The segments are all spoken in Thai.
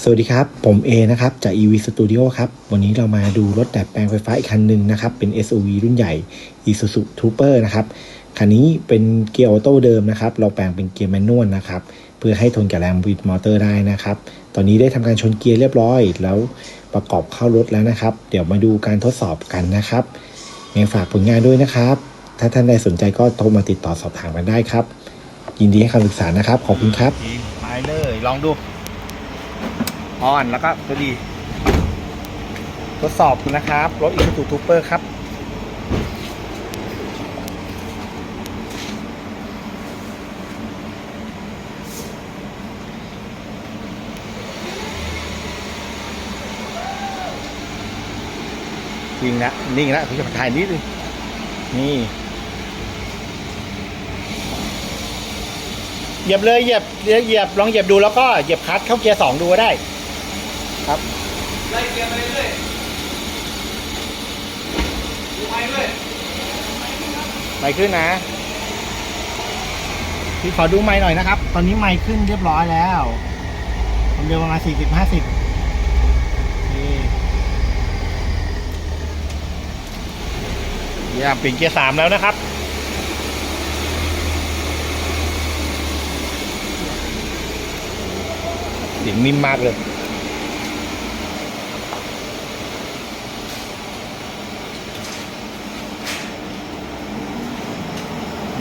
สวัสดีครับ ผมเอนะครับ จาก EV Studio ครับ วันนี้เรามาดูรถดัดแปลงไฟฟ้าอีกคันหนึ่งนะครับ เป็น SUV รุ่นใหญ่ Isuzu Trooper นะครับ คันนี้เป็นเกียร์ออโต้เดิมนะครับ เราแปลงเป็นเกียร์แมนนวลนะครับ เพื่อให้ทนกับแรงบิดมอเตอร์ได้นะครับ ตอนนี้ได้ทำการชนเกียร์เรียบร้อย แล้วประกอบเข้ารถแล้วนะครับ เดี๋ยวมาดูการทดสอบกันนะครับยังฝากผลงานด้วยนะครับ ถ้าท่านใดสนใจก็โทรมาติดต่อสอบถามกันได้ครับ ยินดีให้คำปรึกษานะครับ ขอบคุณครับไปเลยลองดู อ่อนแล้วก็ตัวดีทดสอบนะครับ รถอีซูซูทูเปอร์ครับ จริงนะ นิ่งแล้วพี่จะถ่ายนิดนึงนี่เหยียบเลยเหยียบเหยียบเหยียบลองเหยียบดูแล้วก็เหยียบคลัตช์เข้าเกียร์สองดูก็ได้ ครับไล่เกียร์ไปเรื่อยดูไปด้วยไมค์ขึ้นนะพี่ขอดูไมค์หน่อยนะครับ ตอนนี้ไมค์ขึ้นเรียบร้อยแล้วความเร็วประมาณสี่สิบห้าสิบเยี่ยมเปลี่ยนเกียร์สามแล้วนะครับเสียงนิ่มมากเลย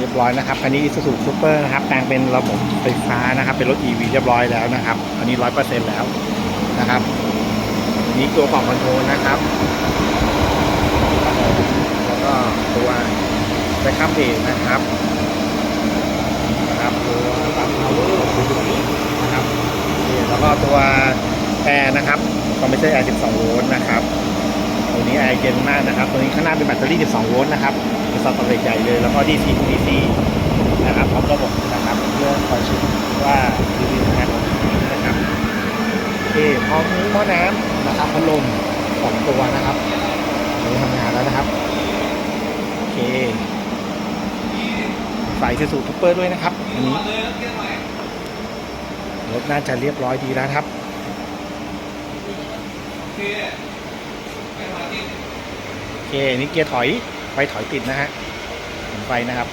เรียบร้อยนะครับ คันนี้ Isuzu Super นะครับแปลงเป็นระบบไฟฟ้านะครับ เป็นรถ EV เรียบร้อยแล้วนะครับ อันนี้ร้อยเปอร์เซ็นต์แล้วนะครับ นี้ตัวของคอนโทรลนะครับ แล้วก็ตัวแบ็คอัพเบรกนะครับ นะครับตัวปรับพาวเอร์อยู่ตรงนี้นะครับนี่แล้วก็ตัวแอร์นะครับก็ไม่ใช่แอร์ 12 โวลต์นะครับ ตัวนี้แอร์เย็นมากนะครับ ตัวนี้ข้างหน้าเป็นแบตเตอรี่ 12 โวลต์นะครับ เป็นสต็อเรจใหญ่เลย แล้วก็ DC DC นะครับพร้อมระบบนะครับเพื่อคอยเช็คว่าคือดีทำงานของนะครับโอเคพร้อมนี้หม้อน้ำนะครับพัดลมสองตัวนะครับอันนี้ทำงานแล้วนะครับโอเคไฟคือสูทุปเปอร์ด้วยนะครับอันนี้รถน่าจะเรียบร้อยดีแล้วครับโอเคนี่เกียร์ถอย ไฟถอยติดนะฮะเห็นไฟนะครับ